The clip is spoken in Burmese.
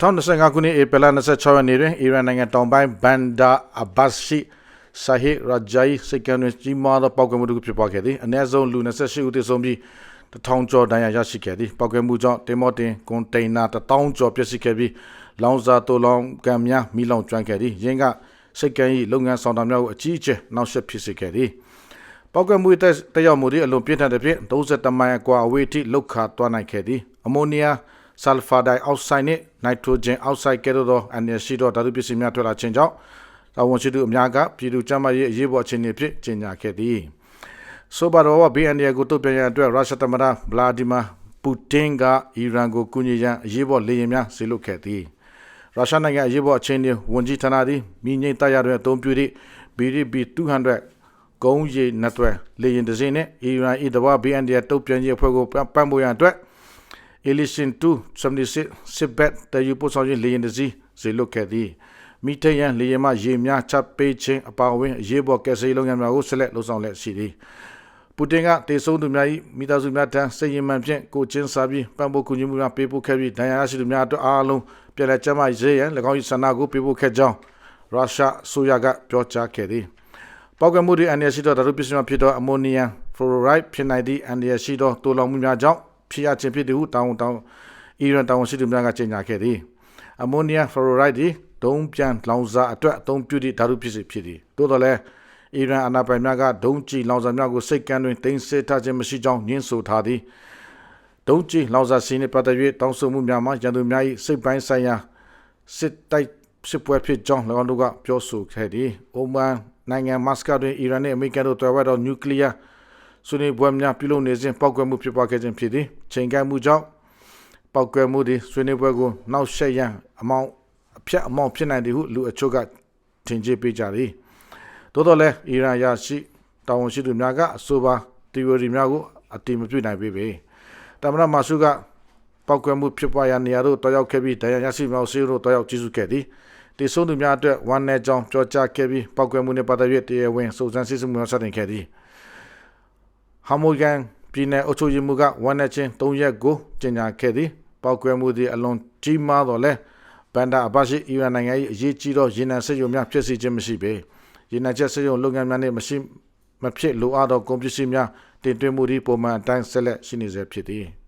2025ခုနှစ်ဧပြီလ26ရက်နေ့တွင်အီရန်နိုင်ငံတောင်ပိုင်းဘန်ဒါအဘတ်ရှိဆာဟီရာဂျိုင်စိတ်ကံတွင်ကြီးမားသောပောက်ကွဲမှုတစ်ခုဖြစ်ပွားခဲ့သည်အနည်းဆုံးလူ28ဦးသေဆုံးပြီးတထောင်ကျော်ဒဏ်ရာရရှိခဲ့သည်ပောက်ကွဲမှုကြောင့်တင်မော့တင်ကွန်တိန်နာ1000ကျော်ပျက်စီးခဲ့ပြီးလောင်စာတိုလောင်ကံများမိလောင်ကျွမ်းခဲ့သည်ယင်းကစိတ်ကံ၏လုပ်ငန်းဆောင်တာများကိုအကြီးအကျယ်နှောက်ယှက်ဖြစ်စေခဲ့သည်ပောက်ကမှုတက်တက်ရောက်မှုသည်အလွန်ပြင်းထန်တဲ့ဖြင့်30မိုင်အကွာအဝေးထိလောက်ခါသွားနိုင်ခဲ့သည်အမိုနီးယား ဆာလ်ဖာဒိုင်အောက်ဆိုက်နှင့်နိုက်ထရိုဂျင်အောက်ဆိုက်ကဲ့သို့သောအန်ရရှိသောဓာတုပစ္စည်းများထွက်လာခြင်းကြောင့်တာဝန်ရှိသူအများကပြည်သူ့ကျန်းမာရေးအရေးပေါ်အခြေအနေဖြင့်ကြေညာခဲ့သည်ဆိုပါတော့ဘေးအန္တရာယ်ကိုတုံ့ပြန်ရန်အတွက်ရုရှားသမ္မတဗလာဒီမာပူတင်ကအီရန်ကိုကူညီရန်အရေးပေါ်လေယာဉ်များစေလွှတ်ခဲ့သည်ရုရှားနိုင်ငံအရေးပေါ်အခြေအနေဝန်ကြီးဌာနသည်မိငိမ့်တပ်ရတွင်အသုံးပြုသည့် BDB 200ကုန်းရီနက်ွယ်လေယာဉ်တစ်စင်းနဲ့အီရန်၏တဘာဘီအန်ဒီတုတ်ပြန်ရေးအဖွဲ့ကိုပံ့ပိုးရန်အတွက် Elysian 276စစ်ဘက်တယူပို့ဆောင်ရေးလေယာဉ်တစ်စီးစေလွတ်ခဲ့သည်မိထယန်လေယာဉ်မှရေများချပေးခြင်းအပါအဝင်အရေးပေါ်ကယ်ဆယ်ရေးလုပ်ငန်းများကိုဆက်လက်လုပ်ဆောင်လျက်ရှိသည်ပူတင်ကတေဆုံးသူများ၏မိသားစုများထံစိတ်ရင်မှန်ဖြင့်ကိုချင်းစာပြီးပံ့ပိုးကူညီမှုများပေးပို့ခဲ့ပြီးဒဏ်ရာရရှိသူများအတွက်အားလုံးပြည်လဲကျန်းမာရေးရန်၎င်း၏ဆန္ဒကိုပေးပို့ခဲ့ကြောင်းရုရှားဆိုရကပြောကြားခဲ့သည်ပောက်ကမှုတွေအန်ရရှိသောဓာတုပစ္စည်းများဖြစ်သောအမိုနီယမ်ဖလိုရိုက်ဖြစ်နိုင်သည့်အန်ရရှိသောတိုးလောင်မှုများကြောင့် ဖြစ်ရခြင်းဖြစ်သည်ဟုတောင်းတောင်းအီရန်တောင်းရှိသူများကကြေညာခဲ့သည်အမိုနီယမ်ဖလိုရိုက်သည်ဒုံးပြန်လောင်စာအတွက်အသုံးပြုသည့်ဓာတုပစ္စည်းဖြစ်သည်သို့တော်လည်းအီရန်အာဏာပိုင်များကဒုံးကျည်လောင်စာများကိုစိတ်ကမ်းတွင်တင်ဆက်ထားခြင်းမရှိကြောင်းညှင်းဆိုထားသည်ဒုံးကျည်လောင်စာစီးနှင့်ပတ်သက်၍တောင်းဆိုမှုများမှာရန်သူများ၏စိတ်ပိုင်းဆိုင်ရာစစ်တိုက်စစ်ပွဲဖြစ်ကြောင်း၎င်းတို့ကပြောဆိုခဲ့သည်။အိုမန်နိုင်ငံမတ်စကတ်တွင်အီရန်နှင့်အမေရိကန်တို့တွဲဝဲသောနျူကလ িয়ার ဆွေးနွေးပွဲများပြုလုပ်နေစဉ်ပောက်ကွဲမှုဖြစ်ပွားခဲ့ခြင်းဖြစ်သည်။ချိန်ကိုက်မှုကြောင့်ပောက်ကွဲမှုသည်ဆွေးနွေးပွဲကိုနောက်ဆက်ရန်အမောင်အဖြတ်အမောင်ဖြစ်နိုင်သည်ဟုလူအချို့ကထင်ကြေးပေးကြသည်။သို့တော်လည်းအီရန်ရရှိတာဝန်ရှိသူများကအဆိုပါ theory များကိုအတိမပြုနိုင်ပေပေ။တမန်မဆုကပောက်ကွဲမှုဖြစ်ပွားရာနေရာသို့တောရောက်ခဲ့ပြီးဒဏ်ရာရရှိမြောက်စီတို့တောရောက်ကြည့်စုခဲ့သည်။တေဆုံးသူများအတွက်ဝန်내ကြောင်းပြောကြားခဲ့ပြီးပောက်ကွဲမှုနှင့်ပတ်သက်၍တရားဝင်စုံစမ်းစစ်ဆေးမှုများစတင်ခဲ့သည်။ ဟာမိုဂန်ပြည်နယ်အုပ်ချုပ်ရေးမှူးကဝန်내ချင်း၃ရက်ကိုကြေညာခဲ့သည်။ပောက်ကွဲမှုသည်အလွန်ကြီးမားတော်လဲဘန်ဒါအဘရှိအီရန်နိုင်ငံ၏အရေးကြီးသောရေနံစစ်ရုံများဖြစ်စေခြင်းမရှိပေ။ရေနံချက်စစ်ရုံလုပ်ငန်းများနှင့်မရှိမဖြစ်လိုအပ်သောကုန်ပစ္စည်းများတင်သွင်းမှုသည်ပုံမှန်အတိုင်းဆက်လက်ရှိနေဆဲဖြစ်သည်။